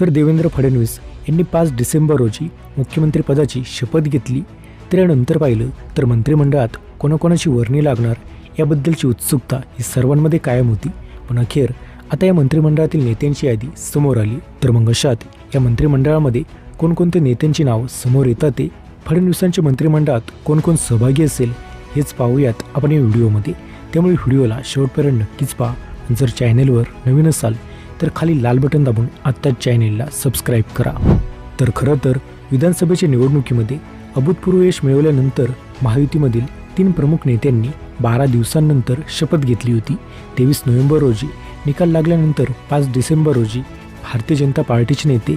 तर देवेंद्र फडणवीस यांनी पाच डिसेंबर रोजी मुख्यमंत्रीपदाची शपथ घेतली तर यानंतर पाहिलं तर मंत्रिमंडळात कोणाकोणाची वर्णी लागणार याबद्दलची उत्सुकता ही सर्वांमध्ये कायम होती. पण अखेर आता या मंत्रिमंडळातील नेत्यांची यादी समोर आली. तर मग अशात या मंत्रिमंडळामध्ये कोणकोणते नेत्यांची नावं समोर येतात ते फडणवीसांच्या मंत्रिमंडळात कोण कोण सहभागी असेल हेच पाहूयात आपण या व्हिडिओमध्ये. त्यामुळे व्हिडिओला शेवटपर्यंत नक्कीच पहा. जर चॅनेलवर नवीन असाल तर खाली लाल बटन दाबून आत्ताच चॅनेलला सबस्क्राईब करा. तर खरं तर विधानसभेच्या निवडणुकीमध्ये अभूतपूर्व यश मिळवल्यानंतर महायुतीमधील तीन प्रमुख नेत्यांनी बारा दिवसांनंतर शपथ घेतली होती. तेवीस नोव्हेंबर रोजी निकाल लागल्यानंतर पाच डिसेंबर रोजी भारतीय जनता पार्टीचे नेते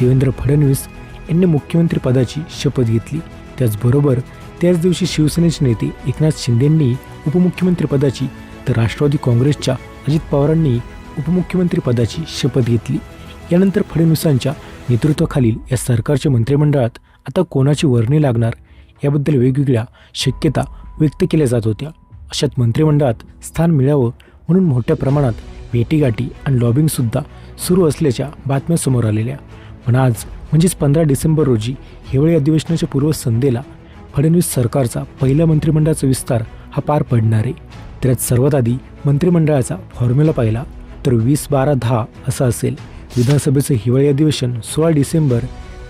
देवेंद्र फडणवीस यांनी मुख्यमंत्रीपदाची शपथ घेतली. त्याचबरोबर त्याच दिवशी शिवसेनेचे नेते एकनाथ शिंदेंनी उपमुख्यमंत्रीपदाची तर राष्ट्रवादी काँग्रेसच्या अजित पवारांनी उपमुख्यमंत्रीपदाची शपथ घेतली. यानंतर फडणवीसांच्या नेतृत्वाखालील या सरकारच्या मंत्रिमंडळात आता कोणाची वर्णी लागणार? याबद्दल वेगवेगळ्या शक्यता व्यक्त केल्या जात होत्या. अशात मंत्रिमंडळात स्थान मिळावं म्हणून मोठ्या प्रमाणात भेटीगाठी आणि लॉबिंगसुद्धा सुरू असल्याच्या बातम्या समोर आलेल्या. पण आज म्हणजेच पंधरा डिसेंबर रोजी हिवाळी अधिवेशनाच्या पूर्वसंध्येला फडणवीस सरकारचा पहिल्या मंत्रिमंडळाचा विस्तार हा पार पडणार आहे. त्यात सर्वात आधी मंत्रिमंडळाचा फॉर्म्युला पाहिला. तर वीस बारा दहा असं असेल. विधानसभेचं हिवाळी अधिवेशन सोळा डिसेंबर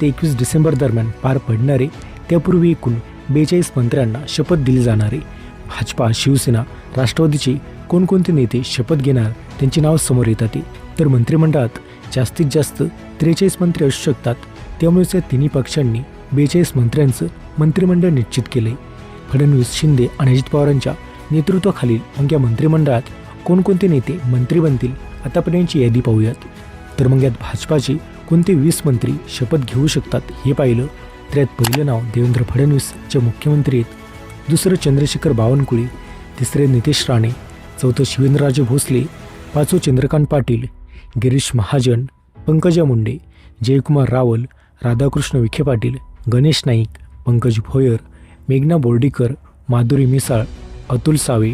ते एकवीस डिसेंबर दरम्यान पार पडणारे. त्यापूर्वी एकूण बेचाळीस मंत्र्यांना शपथ दिली जाणारे. भाजपा शिवसेना राष्ट्रवादीचे कोणकोणते नेते शपथ घेणार त्यांची नावं समोर येतात तर मंत्रिमंडळात जास्तीत जास्त त्रेचाळीस मंत्री असू शकतात. त्यामुळेच या तिन्ही पक्षांनी बेचाळीस मंत्र्यांचं मंत्रिमंडळ निश्चित केलंय. फडणवीस शिंदे आणि अजित पवारांच्या नेतृत्वाखालील मग या मंत्रिमंडळात कोणकोणते नेते मंत्री बनतील आतापर्यंतची यादी पाहूयात. तर मग यात भाजपाचे कोणते वीस मंत्री शपथ घेऊ शकतात हे पाहिलं तर यात पहिलं नाव देवेंद्र फडणवीस जे मुख्यमंत्री आहेत. दुसरं चंद्रशेखर बावनकुळे तिसरे नितेश राणे चौथं शिवेंद्रराजे भोसले पाचवं चंद्रकांत पाटील गिरीश महाजन पंकजा मुंडे जयकुमार रावल राधाकृष्ण विखे पाटील गणेश नाईक पंकज भोयर मेघना बोर्डीकर माधुरी मिसाळ अतुल सावे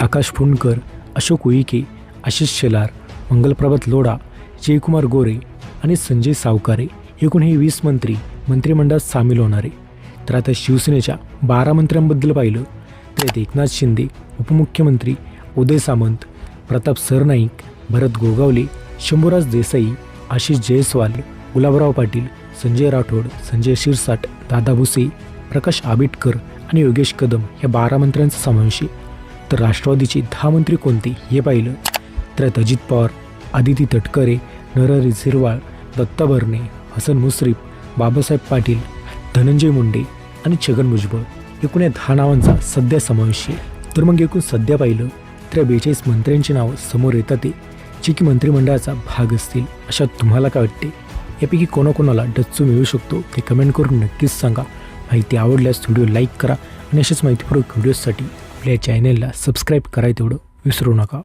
आकाश फुंडकर अशोक उईके आशिष शेलार मंगलप्रभात लोढा जयकुमार गोरे आणि संजय सावकारे एकूण हे वीस मंत्री मंत्रिमंडळात सामील होणारे. तर आता शिवसेनेच्या बारा मंत्र्यांबद्दल पाहिलं तर एकनाथ शिंदे उपमुख्यमंत्री उदय सामंत प्रताप सरनाईक भरत गोगावले शंभूराज देसाई आशिष जयस्वाल गुलाबराव पाटील संजय राठोड संजय शिरसाट दादा भुसे प्रकाश आबिटकर आणि योगेश कदम या बारा मंत्र्यांचा समावेश आहे. तर राष्ट्रवादीचे दहा मंत्री कोणते? हे पाहिलं. त्यात अजित पवार आदिती तटकरे नरहरी झिरवाळ दत्ता भरणे हसन मुश्रीफ बाबासाहेब पाटील धनंजय मुंडे आणि छगन भुजबळ. एकूण या दहा नावांचा सध्या समावेश आहे. तर मग एकूण सध्या पाहिलं तर या बेचाळीस मंत्र्यांची नावं समोर येतात ते. जे की मंत्रिमंडळाचा भाग असतील. अशा तुम्हाला काय वाटते? यापैकी कोणाकोणाला डच्चू मिळू शकतो ते कमेंट करून नक्कीच सांगा. माहिती आवडल्यास व्हिडिओ लाईक करा आणि अशाच माहितीपूर्वक व्हिडिओसाठी आपल्या चॅनेलला सबस्क्राईब करायला तेवढं विसरू नका.